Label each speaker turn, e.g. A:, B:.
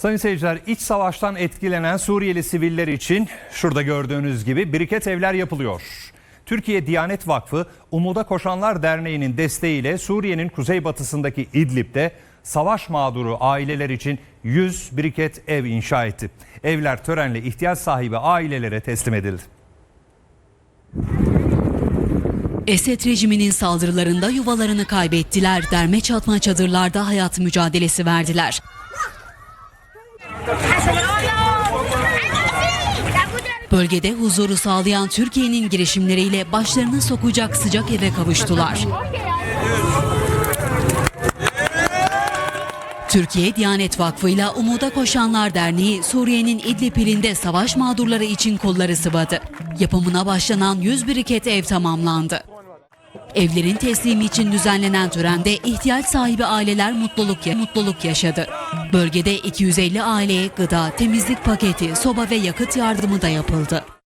A: Sayın seyirciler iç savaştan etkilenen Suriyeli siviller için şurada gördüğünüz gibi biriket evler yapılıyor. Türkiye Diyanet Vakfı Umuda Koşanlar Derneği'nin desteğiyle Suriye'nin kuzeybatısındaki İdlib'de savaş mağduru aileler için 100 biriket ev inşa etti. Evler törenle ihtiyaç sahibi ailelere teslim edildi.
B: Esed rejiminin saldırılarında yuvalarını kaybettiler. Derme çatma çadırlarda hayat mücadelesi verdiler. Bölgede huzuru sağlayan Türkiye'nin girişimleriyle başlarını sokacak sıcak eve kavuştular. Türkiye Diyanet Vakfı ile Umuda Koşanlar Derneği Suriye'nin İdlib ilinde savaş mağdurları için kolları sıvadı. Yapımına başlanan 100 biriket ev tamamlandı. Evlerin teslimi için düzenlenen törende ihtiyaç sahibi aileler mutluluk mutluluk yaşadı. Bölgede 250 aileye gıda, temizlik paketi, soba ve yakıt yardımı da yapıldı.